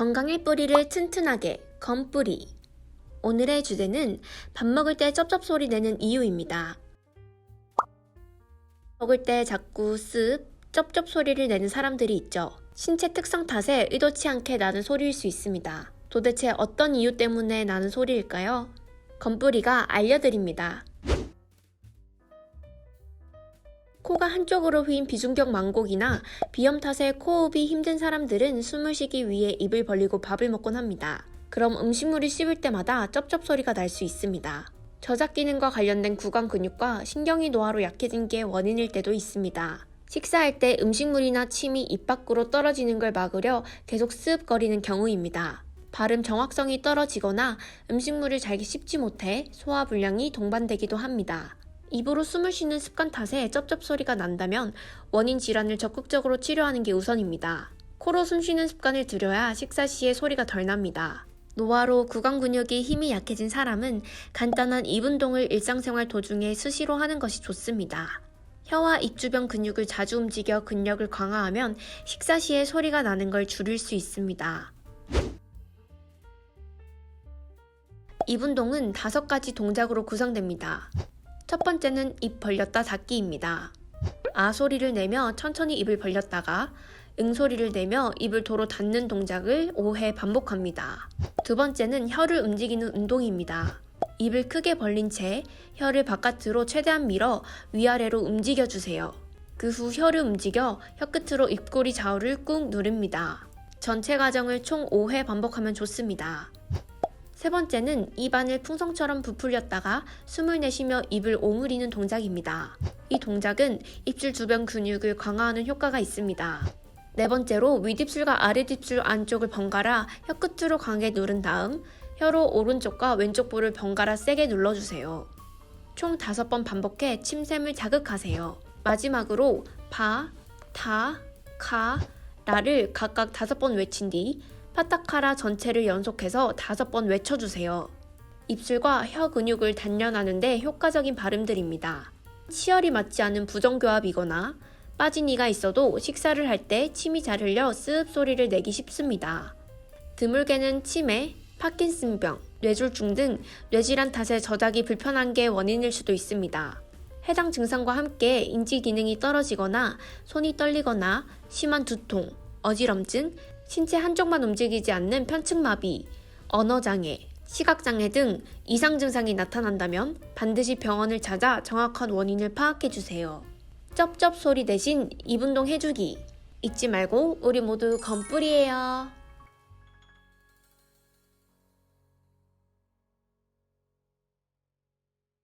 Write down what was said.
건강의 뿌리를 튼튼하게 건뿌리. 오늘의 주제는 밥 먹을 때 쩝쩝 소리 내는 이유입니다. 먹을 때 자꾸 습, 쩝쩝 소리를 내는 사람들이 있죠. 신체 특성 탓에 의도치 않게 나는 소리일 수 있습니다. 도대체 어떤 이유 때문에 나는 소리일까요? 건뿌리가 알려드립니다. 코가 한쪽으로 휘인 비중격 망곡이나 비염 탓에 코호흡이 힘든 사람들은 숨을 쉬기 위해 입을 벌리고 밥을 먹곤 합니다. 그럼 음식물을 씹을 때마다 쩝쩝 소리가 날 수 있습니다. 저작 기능과 관련된 구강 근육과 신경이 노화로 약해진 게 원인일 때도 있습니다. 식사할 때 음식물이나 침이 입 밖으로 떨어지는 걸 막으려 계속 습거리는 경우입니다. 발음 정확성이 떨어지거나 음식물을 잘 씹지 못해 소화 불량이 동반되기도 합니다. 입으로 숨을 쉬는 습관 탓에 쩝쩝 소리가 난다면 원인 질환을 적극적으로 치료하는 게 우선입니다. 코로 숨 쉬는 습관을 들여야 식사 시에 소리가 덜 납니다. 노화로 구강 근육이 힘이 약해진 사람은 간단한 입 운동을 일상생활 도중에 수시로 하는 것이 좋습니다. 혀와 입 주변 근육을 자주 움직여 근력을 강화하면 식사 시에 소리가 나는 걸 줄일 수 있습니다. 입 운동은 다섯 가지 동작으로 구성됩니다. 첫 번째는 입 벌렸다 닫기입니다. 아 소리를 내며 천천히 입을 벌렸다가 응 소리를 내며 입을 도로 닫는 동작을 5회 반복합니다. 두 번째는 혀를 움직이는 운동입니다. 입을 크게 벌린 채 혀를 바깥으로 최대한 밀어 위아래로 움직여 주세요. 그 후 혀를 움직여 혀 끝으로 입꼬리 좌우를 꾹 누릅니다. 전체 과정을 총 5회 반복하면 좋습니다. 세 번째는 입안을 풍선처럼 부풀렸다가 숨을 내쉬며 입을 오므리는 동작입니다. 이 동작은 입술 주변 근육을 강화하는 효과가 있습니다. 네 번째로 윗입술과 아랫입술 안쪽을 번갈아 혀 끝으로 강하게 누른 다음 혀로 오른쪽과 왼쪽 볼을 번갈아 세게 눌러주세요. 총 다섯 번 반복해 침샘을 자극하세요. 마지막으로 바, 타, 카, 라를 각각 다섯 번 외친 뒤 파타카라 전체를 연속해서 다섯 번 외쳐주세요. 입술과 혀 근육을 단련하는데 효과적인 발음들입니다. 치열이 맞지 않은 부정교합이거나 빠진 이가 있어도 식사를 할 때 침이 잘 흘려 습 소리를 내기 쉽습니다. 드물게는 치매, 파킨슨병, 뇌졸중 등 뇌질환 탓에 저작이 불편한 게 원인일 수도 있습니다. 해당 증상과 함께 인지 기능이 떨어지거나 손이 떨리거나 심한 두통, 어지럼증, 신체 한쪽만 움직이지 않는 편측마비, 언어장애, 시각장애 등 이상 증상이 나타난다면 반드시 병원을 찾아 정확한 원인을 파악해 주세요. 쩝쩝 소리 대신 입 운동 해주기. 잊지 말고 우리 모두 건뿌리예요.